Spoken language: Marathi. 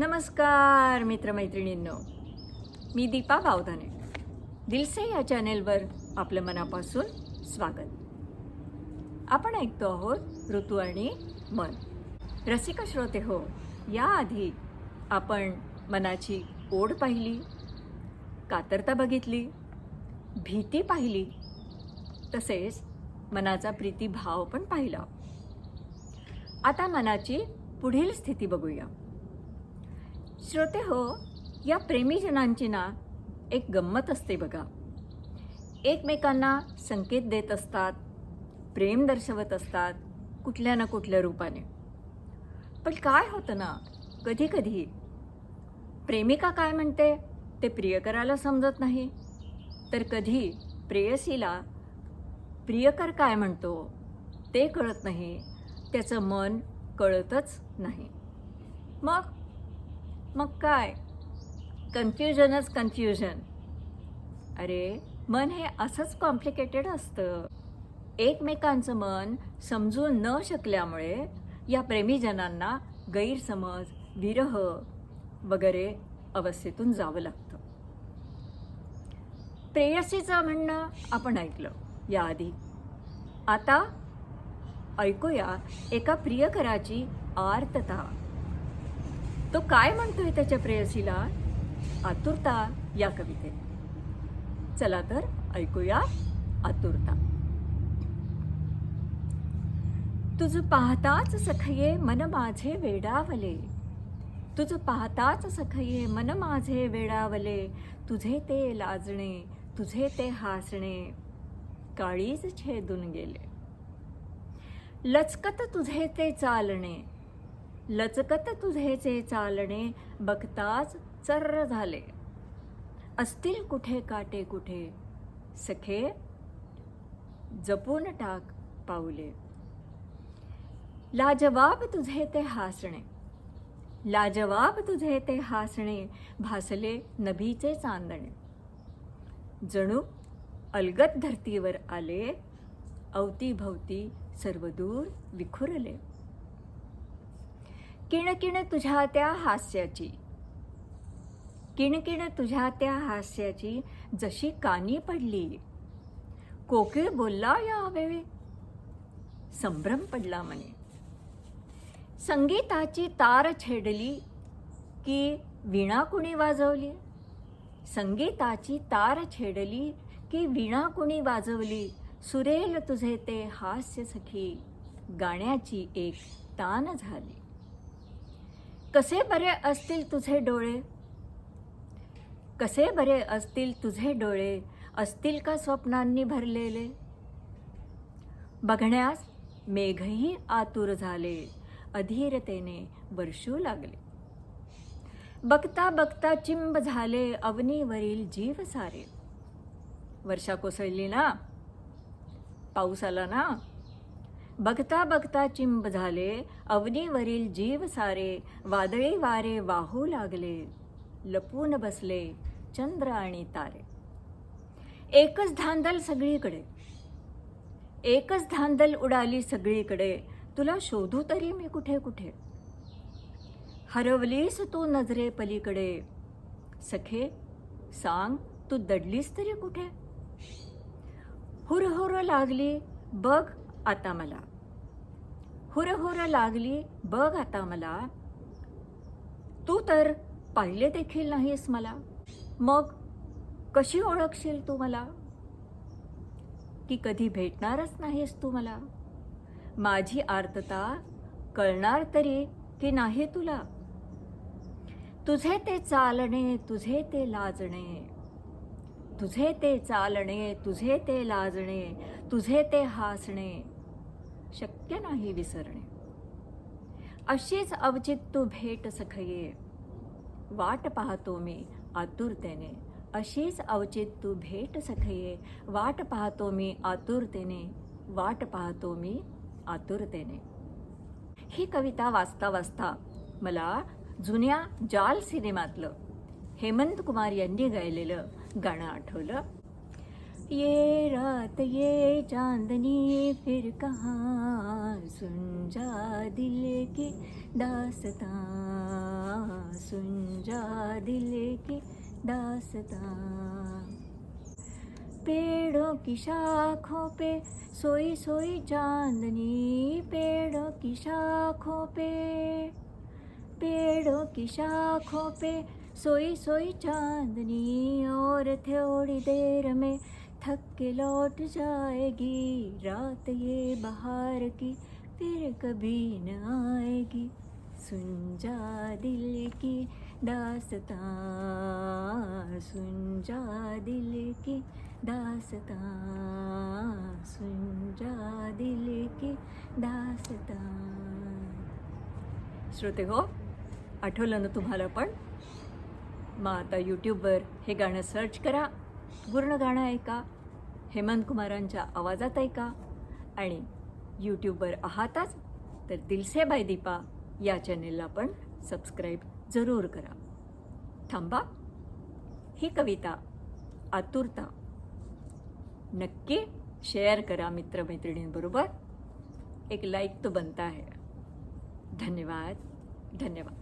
नमस्कार मित्रमैत्रिणींनो. मी दीपा बावधाने दिलसे या चॅनेलवर आपलं मनापासून स्वागत. आपण ऐकतो आहोत ऋतू आणि मन. रसिक श्रोते हो याआधी आपण मनाची ओढ पाहिली कातरता बघितली भीती पाहिली तसेच मनाचा प्रीतिभाव पण पाहिला. आता मनाची पुढील स्थिती बघूया. श्रोते हो या प्रेमीजनांची ना एक गंमत असते बघा. एकमेकांना संकेत देत असतात प्रेम दर्शवत असतात कुठल्या ना कुठल्या रूपाने. पण काय होतं ना कधी कधी प्रेमिका काय म्हणते ते प्रियकराला समजत नाही. तर कधी प्रेयसीला प्रियकर काय म्हणतो ते कळत नाही. त्याचं मन कळतच नाही. मग मग काय? कन्फ्युजनच कन्फ्युजन अरे मन हे असंच कॉम्प्लिकेटेड असतं. एकमेकांचं मन समजून न शकल्यामुळे या प्रेमीजनांना गैरसमज विरह वगैरे अवस्थेतून जावं लागतं. प्रेयसीचं म्हणणं आपण ऐकलं याआधी. आता ऐकूया एका प्रियकराची आर्तता. तो काय म्हणतोय त्याच्या प्रेयसीला? आतुरता या कवितेत. चला तर ऐकूया आतुरता तुझ पाहताच सखये मन माझे वेडावले. तुझ पाहताच सखये मन माझे वेडावले. तुझे ते लाजणे तुझे ते हासणे. काळीच छेदून गेले. लचकत तुझे ते चालणे. लचकत तुझेचे चालणे बघताच चर्र झाले. असतील कुठे काटे कुठे? सखे जपून टाक पाऊले. लाजवाब तुझे ते हासणे. लाजवाब तुझे ते हासणे भासले नभीचे चांदणे. जणू अलगत धर्तीवर आले अवतीभवती सर्वदूर विखुरले. किणकिण तुझ्या त्या हास्याची. किणकिण तुझ्या त्या हास्याची जशी कानी पडली. कोकिळ बोलला यावेळी. संभ्रम पडला म्हणे. संगीताची तार छेडली की वीणा कुणी वाजवली? संगीताची तार छेडली की वीणा कुणी वाजवली? सुरेल तुझे ते हास्य सखी. गाण्याची एक तान झाली. कसे बरे असतील तुझे डोळे? कसे बरे असतील तुझे डोळे? असतील का स्वप्नांनी भरलेले? बघण्यास मेघही आतुर झाले. अधीरतेने वर्षू लागले. बघता बघता चिंब झाले अवनीवरील जीव सारे. वर्षा कोसळली ना? पाऊस आला ना? बघता बघता चिंब झाले अवनीवरील जीव सारे वादळी वारे वाहू लागले लपून बसले चंद्र आणि तारे. एकच धांदल सगळीकडे. एकच धांदल उडाली सगळीकडे तुला शोधू तरी मी कुठे कुठे? हरवलीस तू नजरे पलीकडे. सखे सांग तू दडलीस तरी कुठे? हुरहुर लागली बघ आता मला. हुरहुर लागली बघ आता मला. तू तर पाहिले देखील नाहीस मला. मग कशी ओळखशील तू मला? की कधी भेटणारच नाहीस तू मला? माझी आर्तता कळणार तरी की नाही तुला? तुझे ते चालणे तुझे ते लाजणे तुझे ते चालणे तुझे ते लाजणे तुझे ते हासणे शक्य नाही विसरणे. अशीच अवचित तू भेट सखये. वाट पाहतो मी आतुरतेने. अशीच अवचित तू भेट सखये. वाट पाहतो मी आतुरतेने. वाट पाहतो मी आतुरतेने. ही कविता वाचता वाचता मला जुन्या जाल सिनेमातलं हेमंत कुमार यांनी गायलेलं गाणं आठवलं ये रात, ये चांदनी फिर कहाँ? सुन जा दिल की दास्तां। सुन जा दिल की दासता। पेड़ों की शाखों पे सोई सोई चांदनी, पेड़ों की शाखों पे। पेड़ों की शाखों पे सोई सोई चांदनी और थोड़ी देर में थक के लौट जाएगी। रात ये बहार की फिर कभी न आएगी। सुन जा दिल की दास्तां, सुन जा दिल की दास्तां, सुन जा दिल की दास्तां। श्रोते हो, आठवलं ना तुम्हाला पण? मग आता यूट्यूबवर हे गाणं सर्च करा. पूर्ण गाणं ऐका. हेमंत कुमारांच्या आवाजात ऐका. आणि यूट्यूबवर आहातच तर दिलसे बाय दीपा या चॅनेलला पण सबस्क्राईब जरूर करा. थांबा. ही कविता आतुरता. नक्की शेअर करा मित्रमैत्रिणींबरोबर. एक लाईक तो बनता है. धन्यवाद. धन्यवाद.